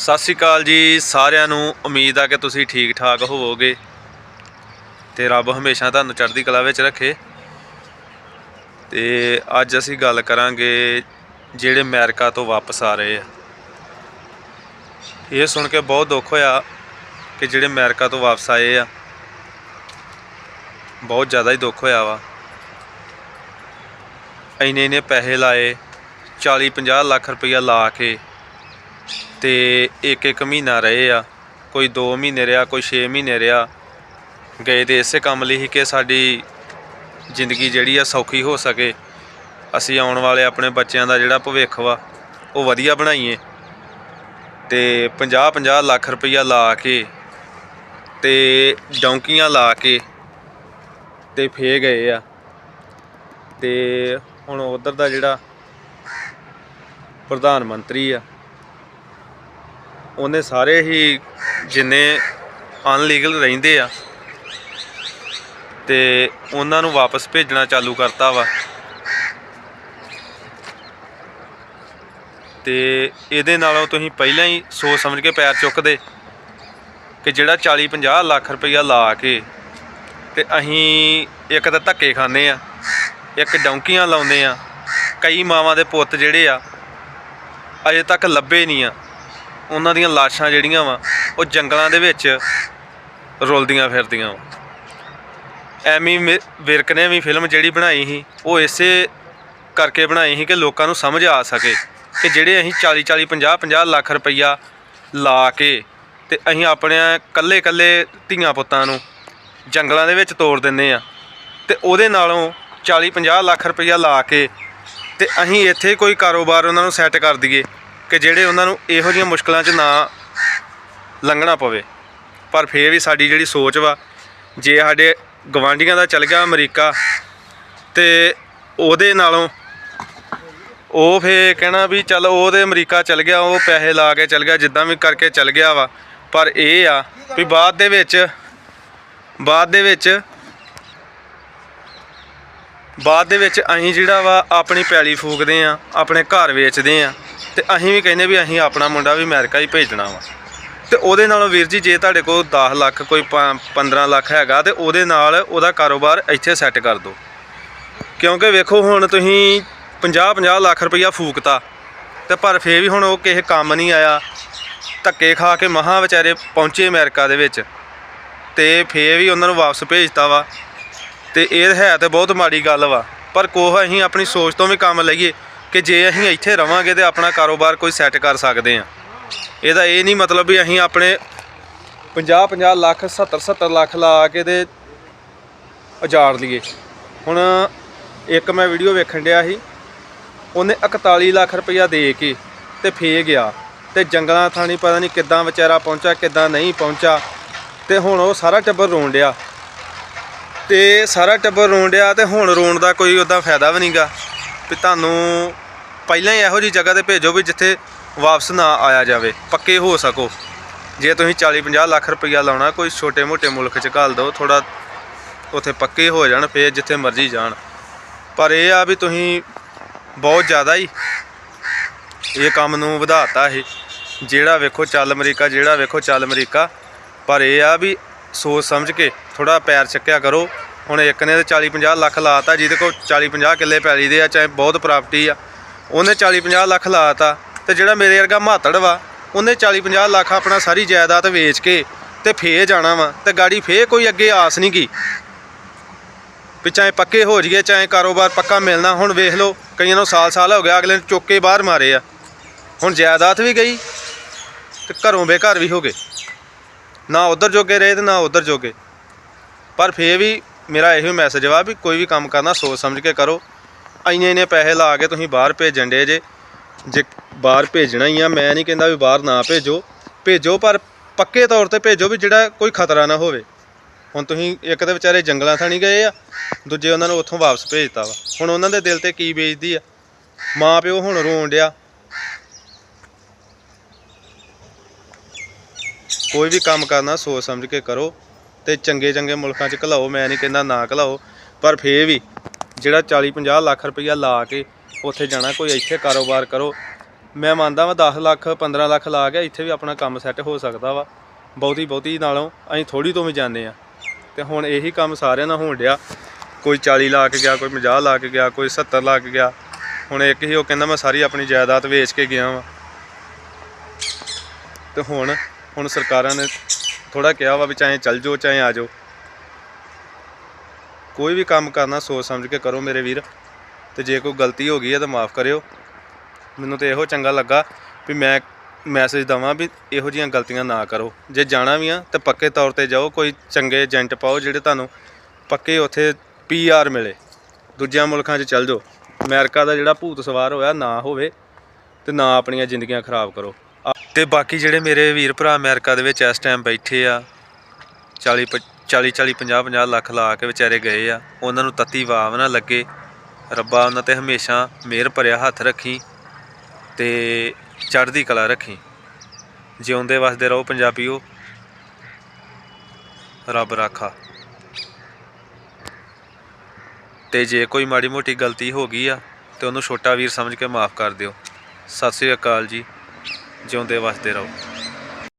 ਸਤਿ ਸ਼੍ਰੀ ਅਕਾਲ ਜੀ ਸਾਰਿਆਂ ਨੂੰ। ਉਮੀਦ ਆ ਕਿ ਤੁਸੀਂ ਠੀਕ ਠਾਕ ਹੋਵੋਗੇ ਤੇ ਰੱਬ ਹਮੇਸ਼ਾ ਤੁਹਾਨੂੰ ਚੜ੍ਹਦੀ ਕਲਾ ਵਿੱਚ ਰੱਖੇ। ਤੇ ਅੱਜ ਅਸੀਂ ਗੱਲ ਕਰਾਂਗੇ ਜਿਹੜੇ ਅਮਰੀਕਾ ਤੋਂ ਵਾਪਸ ਆ ਰਹੇ ਆ। ਇਹ ਸੁਣ ਕੇ ਬਹੁਤ ਦੁੱਖ ਹੋਇਆ ਕਿ ਜਿਹੜੇ ਅਮਰੀਕਾ ਤੋਂ ਵਾਪਸ ਆਏ ਆ, ਬਹੁਤ ਜ਼ਿਆਦਾ ਹੀ ਦੁੱਖ ਹੋਇਆ ਵਾ। ਇੰਨੇ ਇੰਨੇ ਪੈਸੇ ਲਾਏ 40 50 ਲੱਖ ਰੁਪਈਆ ਲਾ ਕੇ ਤੇ ਇੱਕ ਇੱਕ ਮਹੀਨਾ ਰਹੇ ਆ। ਕੋਈ 2 ਮਹੀਨੇ ਰਿਹਾ, ਕੋਈ 6 ਮਹੀਨੇ ਰਿਹਾ। ਗਏ ਤੇ ਇਸੇ ਕੰਮ ਲਈ ਹੀ ਕਿ ਸਾਡੀ ਜ਼ਿੰਦਗੀ ਜਿਹੜੀ ਆ ਸੌਖੀ ਹੋ ਸਕੇ। ਅਸੀਂ ਆਉਣ ਵਾਲੇ ਆਪਣੇ ਬੱਚਿਆਂ ਦਾ ਜਿਹੜਾ ਭਵਿੱਖ ਵਾ, ਉਹ ਵਧੀਆ ਬਣਾਈਏ। ਤੇ 50 50 ਲੱਖ ਰੁਪਈਆ ਲਾ ਕੇ ਤੇ ਡੌਂਕੀਆਂ ਲਾ ਕੇ ਤੇ ਫੇ ਗਏ ਆ। ਤੇ ਹੁਣ ਉਧਰ ਦਾ ਜਿਹੜਾ ਪ੍ਰਧਾਨ ਮੰਤਰੀ ਆ ਉਹਨੇ ਸਾਰੇ ਹੀ ਜਿੰਨੇ ਅਨਲੀਗਲ ਰਹਿੰਦੇ ਆ ਤੇ ਉਹਨਾਂ ਨੂੰ ਵਾਪਸ ਭੇਜਣਾ ਚਾਲੂ ਕਰਤਾ ਵਾ। ਤੇ ਇਹਦੇ ਨਾਲੋਂ ਤੁਸੀਂ ਪਹਿਲਾਂ ਹੀ ਸੋਚ ਸਮਝ ਕੇ ਪੈਰ ਚੁੱਕਦੇ ਕਿ ਜਿਹੜਾ 40 50 ਲੱਖ ਰੁਪਈਆ ਲਾ ਕੇ ਤੇ ਅਸੀਂ ਇੱਕ ਤਾਂ ਧੱਕੇ ਖਾਂਦੇ ਆ, ਇੱਕ ਡੌਂਕੀਆਂ ਲਾਉਂਦੇ ਆ, ਕਈ ਮਾਵਾਂ ਦੇ ਪੁੱਤ ਜਿਹੜੇ ਆ, ਅਜੇ ਤੱਕ ਲੱਭੇ ਨਹੀਂ ਆ। ਉਹਨਾਂ ਦੀਆਂ ਲਾਸ਼ਾਂ ਜਿਹੜੀਆਂ ਵਾ, ਉਹ ਜੰਗਲਾਂ ਦੇ ਵਿੱਚ ਰੁਲਦੀਆਂ ਫਿਰਦੀਆਂ ਵਾ। ਐਮੀ ਵਿਰਕ ਨੇ ਵੀ ਫਿਲਮ ਜਿਹੜੀ ਬਣਾਈ ਸੀ, ਉਹ ਇਸੇ ਕਰਕੇ ਬਣਾਈ ਸੀ ਕਿ ਲੋਕਾਂ ਨੂੰ ਸਮਝ ਆ ਸਕੇ ਕਿ ਜਿਹੜੇ ਅਸੀਂ 40 40 50 50 ਲੱਖ ਰੁਪਈਆ ਲਾ ਕੇ ਤੇ ਅਸੀਂ ਆਪਣੇ ਕੱਲੇ ਕੱਲੇ ਧੀਆਂ ਪੁੱਤਾਂ ਨੂੰ ਜੰਗਲਾਂ ਦੇ ਵਿੱਚ ਤੋੜ ਦਿੰਨੇ ਆ ਤੇ ਉਹਦੇ ਨਾਲੋਂ 40 50 ਲੱਖ ਰੁਪਈਆ ਲਾ ਕੇ ਤੇ ਅਸੀਂ ਇੱਥੇ ਕੋਈ ਕਾਰੋਬਾਰ ਉਹਨਾਂ ਨੂੰ ਸੈੱਟ ਕਰ ਦਈਏ। ਕਿ ਜਿਹੜੇ ਉਹਨਾਂ ਨੂੰ ਇਹੋ ਜਿਹੀਆਂ ਮੁਸ਼ਕਲਾਂ 'ਚ ਨਾ ਲੰਘਣਾ ਪਵੇ। ਪਰ ਫੇਰ ਵੀ ਸਾਡੀ ਜਿਹੜੀ ਸੋਚ ਵਾ, ਜੇ ਸਾਡੇ ਗਵਾਂਢੀਆਂ ਦਾ ਚੱਲ ਗਿਆ ਅਮਰੀਕਾ ਤੇ ਉਹਦੇ ਨਾਲੋਂ ਉਹ ਫੇ ਕਹਿਣਾ ਵੀ ਚੱਲ ਉਹ ਤੇ ਅਮਰੀਕਾ ਚੱਲ ਗਿਆ, ਉਹ ਪੈਸੇ ਲਾ ਕੇ ਚੱਲ ਗਿਆ, ਜਿੱਦਾਂ ਵੀ ਕਰਕੇ ਚੱਲ ਗਿਆ ਵਾ। ਪਰ ਇਹ ਆ ਵੀ ਬਾਅਦ ਦੇ ਵਿੱਚ, ਬਾਅਦ ਦੇ ਵਿੱਚ, ਬਾਅਦ ਦੇ ਵਿੱਚ ਅਸੀਂ ਜਿਹੜਾ ਵਾ ਆਪਣੀ ਪੈਲੀ ਫੂਕਦੇ ਆ, ਆਪਣੇ ਘਰ ਵੇਚਦੇ ਆ। ਤੇ ਅਸੀਂ ਵੀ ਕਹਿੰਦੇ ਵੀ ਅਸੀਂ ਆਪਣਾ ਮੁੰਡਾ ਵੀ ਅਮਰੀਕਾ ਹੀ ਭੇਜਣਾ ਵਾ। ਤੇ ਉਹਦੇ ਨਾਲੋਂ ਵੀਰ ਜੀ, ਜੇ ਤੁਹਾਡੇ ਕੋਲ 10 ਲੱਖ ਕੋਈ ਪ- 15 ਲੱਖ ਹੈਗਾ ਤੇ ਉਹਦੇ ਨਾਲ ਉਹਦਾ ਕਾਰੋਬਾਰ ਇੱਥੇ ਸੈੱਟ ਕਰ ਦਿਓ। ਕਿਉਂਕਿ ਵੇਖੋ ਹੁਣ ਤੁਸੀਂ 50 50 ਲੱਖ ਰੁਪਈਆ ਫੂਕਤਾ ਤੇ ਪਰ ਫੇਰ ਵੀ ਹੁਣ ਉਹ ਕਿਸੇ ਕੰਮ ਨਹੀਂ ਆਇਆ। ਧੱਕੇ ਖਾ ਕੇ ਮਹਾ ਵਿਚਾਰੇ ਪਹੁੰਚੇ ਅਮਰੀਕਾ ਦੇ ਵਿੱਚ ਤੇ ਫੇਰ ਵੀ ਉਹਨਾਂ ਨੂੰ ਵਾਪਸ ਭੇਜਤਾ ਵਾ। ਤੇ ਇਹ ਹੈ ਤੇ ਬਹੁਤ ਮਾੜੀ ਗੱਲ ਵਾ। ਪਰ ਕੋਹ ਅਸੀਂ ਆਪਣੀ ਸੋਚ ਤੋਂ ਵੀ ਕੰਮ ਲਈਏ। ਕਿ ਜੇ ਅਸੀਂ ਇੱਥੇ ਰਵਾਂਗੇ ਤੇ ਆਪਣਾ ਕਾਰੋਬਾਰ ਕੋਈ ਸੈੱਟ ਕਰ ਸਕਦੇ ਆ ਇਹਦਾ ਇਹ ਨਹੀਂ ਮਤਲਬ ਵੀ ਅਸੀਂ ਆਪਣੇ 50 50 ਲੱਖ 70 70 ਲੱਖ ਲਾ ਕੇ ਤੇ ਉਜਾੜ ਲਈਏ। ਹੁਣ ਇੱਕ ਮੈਂ ਵੀਡੀਓ ਵੇਖਣ ਡਿਆ ਸੀ। ਉਹਨੇ 41 ਲੱਖ ਰੁਪਇਆ ਦੇ ਕੇ ਤੇ ਫੇ ਗਿਆ। ਤੇ ਜੰਗਲਾਂ ਥਾਣੀ ਪਤਾ ਨਹੀਂ ਕਿੱਦਾਂ ਵਿਚਾਰਾ ਪਹੁੰਚਾ, ਕਿੱਦਾਂ ਨਹੀਂ ਪਹੁੰਚਾ। ਤੇ ਹੁਣ ਉਹ ਸਾਰਾ ਟੱਬਰ ਰੋਣ ਡਿਆ। ਤੇ ਸਾਰਾ ਟੱਬਰ ਰੋਣ ਡਿਆ ਤੇ ਹੁਣ ਰੋਣ ਦਾ ਕੋਈ ਉਹਦਾ ਫਾਇਦਾ ਵੀ ਨਹੀਂਗਾ ਵੀ ਤੁਹਾਨੂੰ ਪਹਿਲਾਂ ਹੀ ਇਹੋ ਜੀ ਜਗ੍ਹਾ ਤੇ ਭੇਜੋ ਵੀ ਜਿੱਥੇ ਵਾਪਸ ਨਾ ਆਇਆ ਜਾਵੇ, ਪੱਕੇ ਹੋ ਸਕੋ। ਜੇ ਤੁਸੀਂ 40 50 ਲੱਖ ਰੁਪਈਆ ਲਾਉਣਾ, ਕੋਈ ਛੋਟੇ ਮੋਟੇ ਮੁਲਕ 'ਚ ਘੱਲ ਦਿਓ ਥੋੜਾ ਉੱਥੇ ਪੱਕੇ ਹੋ ਜਾਣ, ਫੇਰ ਜਿੱਥੇ ਮਰਜ਼ੀ ਜਾਣ। ਪਰ ਇਹ ਆ ਵੀ ਤੁਸੀਂ ਬਹੁਤ ਜ਼ਿਆਦਾ ਹੀ ਇਹ ਕੰਮ ਨੂੰ ਵਧਾਤਾ ਇਹ। ਜਿਹੜਾ ਵੇਖੋ ਚੱਲ ਅਮਰੀਕਾ, ਜਿਹੜਾ ਵੇਖੋ ਚੱਲ ਅਮਰੀਕਾ। ਪਰ ਇਹ ਆ ਵੀ ਸੋਚ ਸਮਝ ਕੇ ਥੋੜਾ ਪੈਰ ਚੱਕਿਆ ਕਰੋ। ਹੁਣ ਇੱਕ ਨੇ ਤੇ 40 50 ਲੱਖ ਲਾਤਾ, ਜਿਹਦੇ ਕੋਲ 40 50 ਕਿੱਲੇ ਪੈਲੀ ਦੇ ਆ, ਚਾਹੇ ਬਹੁਤ ਪ੍ਰਾਪਰਟੀ ਆ। ਉਹਨੇ 40 50 ਲੱਖ ਲਾਤਾ ਤੇ ਜਿਹੜਾ ਮੇਰੇ ਵਰਗਾ ਮਾਤੜ ਵਾ, ਉਹਨੇ 40 50 ਲੱਖ ਆਪਣਾ ਸਾਰੀ ਜਾਇਦਾਦ ਵੇਚ ਕੇ ਤੇ ਫੇਰ ਜਾਣਾ ਵਾ ਤੇ ਗਾੜੀ ਫੇਰ ਕੋਈ ਅੱਗੇ ਆਸ ਨਹੀਂ ਕੀ ਵੀ ਚਾਹੇ ਪੱਕੇ ਹੋ ਜਾਈਏ, ਚਾਹੇ ਕਾਰੋਬਾਰ ਪੱਕਾ ਮਿਲਣਾ, ਹੁਣ ਵੇਖ ਲਓ, ਕਈਆਂ ਨੂੰ ਸਾਲ ਸਾਲ ਹੋ ਗਿਆ, ਅਗਲੇ ਨੇ ਚੁੱਕ ਕੇ ਬਾਹਰ ਮਾਰੇ ਆ। ਹੁਣ ਜਾਇਦਾਦ ਵੀ ਗਈ ਤੇ ਘਰੋਂ ਬੇਘਰ ਵੀ ਹੋ ਗਏ। ਨਾ ਉਧਰ ਜੋਗੇ ਰਹੇ ਤੇ ਨਾ ਉਧਰ ਜੋਗੇ। ਪਰ ਫੇਰ ਵੀ ਮੇਰਾ ਇਹੋ ਮੈਸੇਜ ਵਾ ਵੀ ਕੋਈ ਵੀ ਕੰਮ ਕਰਨਾ ਸੋਚ ਸਮਝ ਕੇ ਕਰੋ। ਇੰਨੇ ਇੰਨੇ ਪੈਸੇ ਲਾ ਕੇ ਤੁਸੀਂ ਬਾਹਰ ਭੇਜਣ ਦੇ ਜੇ। ਜੇ ਬਾਹਰ ਭੇਜਣਾ ਹੀ ਆ, ਮੈਂ ਨਹੀਂ ਕਹਿੰਦਾ ਵੀ ਬਾਹਰ ਨਾ ਭੇਜੋ। ਭੇਜੋ ਪਰ ਪੱਕੇ ਤੌਰ ਤੇ ਭੇਜੋ ਵੀ ਜਿਹੜਾ ਕੋਈ ਖਤਰਾ ਨਾ ਹੋਵੇ। ਹੁਣ ਤੁਸੀਂ ਇੱਕ ਤਾਂ ਵਿਚਾਰੇ ਜੰਗਲਾਂ ਥਾਣੀ ਗਏ ਆ, ਦੂਜੇ ਉਹਨਾਂ ਨੂੰ ਉੱਥੋਂ ਵਾਪਸ ਭੇਜਤਾ ਵਾ। ਹੁਣ ਉਹਨਾਂ ਦੇ ਦਿਲ ਤੇ ਕੀ ਬੀਜਦੀ ਆ? ਮਾਂ ਪਿਓ ਹੁਣ ਰੋਣ ਡਿਆ। ਕੋਈ ਵੀ ਕੰਮ ਕਰਨਾ ਸੋਚ ਸਮਝ ਕੇ ਕਰੋ। ਤੇ ਚੰਗੇ ਚੰਗੇ ਮੁਲਕਾਂ 'ਚ ਘਲਾਓ, ਮੈਂ ਨਹੀਂ ਕਹਿੰਦਾ ਨਾ ਘਲਾਓ, ਪਰ ਫੇਰ ਵੀ ਜਿਹੜਾ 40 50 ਲੱਖ ਰੁਪਈਆ ਲਾ ਕੇ ਉੱਥੇ ਜਾਣਾ, ਕੋਈ ਇੱਥੇ ਕਾਰੋਬਾਰ ਕਰੋ। ਮੈਂ ਮੰਨਦਾ ਵਾ 10 ਲੱਖ 15 ਲੱਖ ਲਾ ਕੇ ਇੱਥੇ ਵੀ ਆਪਣਾ ਕੰਮ ਸੈੱਟ ਹੋ ਸਕਦਾ ਵਾ। ਬਹੁਤੀ ਬਹੁਤੀ ਨਾਲੋਂ ਅਸੀਂ ਥੋੜੀ ਤੋਂ ਵੀ ਜਾਂਦੇ ਆ। ਤੇ ਹੁਣ ਇਹੀ ਕੰਮ ਸਾਰਿਆਂ ਦਾ ਹੋਣ ਡਿਆ। ਕੋਈ 40 ਲਾ ਕੇ ਗਿਆ, ਕੋਈ 50 ਲਾ ਕੇ ਗਿਆ, ਕੋਈ 70 ਲਾ ਕੇ ਗਿਆ। ਹੁਣ ਇੱਕ ਹੀ ਉਹ ਕਹਿੰਦਾ ਮੈਂ ਸਾਰੀ ਆਪਣੀ ਜਾਇਦਾਦ ਵੇਚ ਕੇ ਗਿਆ ਵਾਂ। ਤੇ ਹੁਣ ਹੁਣ ਸਰਕਾਰਾਂ ਨੇ ਥੋੜਾ ਕਿਹਾ ਵਾ ਵੀ ਚਾਹੇ ਚੱਲ ਜਾਓ, ਚਾਹੇ ਆ ਜਾਓ। ਕੋਈ ਵੀ ਕੰਮ ਕਰਨਾ, ਸੋਚ ਸਮਝ ਕੇ ਕਰੋ ਮੇਰੇ ਵੀਰ। ਤੇ ਜੇ ਕੋਈ ਗਲਤੀ ਹੋ ਗਈ ਹੈ ਤਾਂ ਮਾਫ ਕਰਿਓ। ਮੈਨੂੰ ਤੇ ਇਹੋ ਚੰਗਾ ਲੱਗਾ ਵੀ ਮੈਂ ਮੈਸੇਜ ਦਵਾਂ ਵੀ ਇਹੋ ਜੀਆਂ ਗਲਤੀਆਂ ਨਾ ਕਰੋ। ਜੇ ਜਾਣਾ ਵੀ ਆ ਤਾਂ ਪੱਕੇ ਤੌਰ ਤੇ ਜਾਓ, ਕੋਈ ਚੰਗੇ ਏਜੰਟ ਪਾਓ ਜਿਹੜੇ ਤੁਹਾਨੂੰ ਪੱਕੇ ਉੱਥੇ ਪੀਆਰ ਮਿਲੇ। ਦੂਜਿਆਂ ਮੁਲਕਾਂ 'ਚ ਚੱਲ ਜਾਓ। ਅਮਰੀਕਾ ਦਾ ਜਿਹੜਾ ਭੂਤ ਸਵਾਰ ਹੋਇਆ ਨਾ ਹੋਵੇ ਤੇ ਨਾ ਆਪਣੀਆਂ ਜ਼ਿੰਦਗੀਆਂ ਖਰਾਬ ਕਰੋ। ਤੇ ਬਾਕੀ ਜਿਹੜੇ ਮੇਰੇ ਵੀਰ ਭਰਾ ਅਮਰੀਕਾ ਦੇ ਵਿੱਚ ਇਸ ਟਾਈਮ ਬੈਠੇ ਆ 40 ਪ- 40 40 50 50 ਲੱਖ ਲਾ ਕੇ ਵਿਚਾਰੇ ਗਏ ਆ, ਉਹਨਾਂ ਨੂੰ ਤੱਤੀ ਵਾਵ ਨਾ ਲੱਗੇ। ਰੱਬਾ ਉਹਨਾਂ ਤੇ ਹਮੇਸ਼ਾ ਮਿਹਰ ਭਰਿਆ ਹੱਥ ਰੱਖੀ ਤੇ ਚੜ੍ਹਦੀ ਕਲਾ ਰੱਖੀ। ਜਿਉਂਦੇ ਵਸਦੇ ਰਹੋ ਪੰਜਾਬੀਓ। ਰੱਬ ਰਾਖਾ। ਤੇ ਜੇ ਕੋਈ ਮਾੜੀ ਮੋਟੀ ਗਲਤੀ ਹੋ ਗਈ ਆ, ਤੇ ਉਹਨੂੰ ਛੋਟਾ ਵੀਰ ਸਮਝ ਕੇ ਮਾਫ ਕਰ ਦਿਓ। ਸਤਿ ਸ੍ਰੀ ਅਕਾਲ ਜੀ। ਜਿਉਂਦੇ ਵਸਦੇ ਰਹੋ।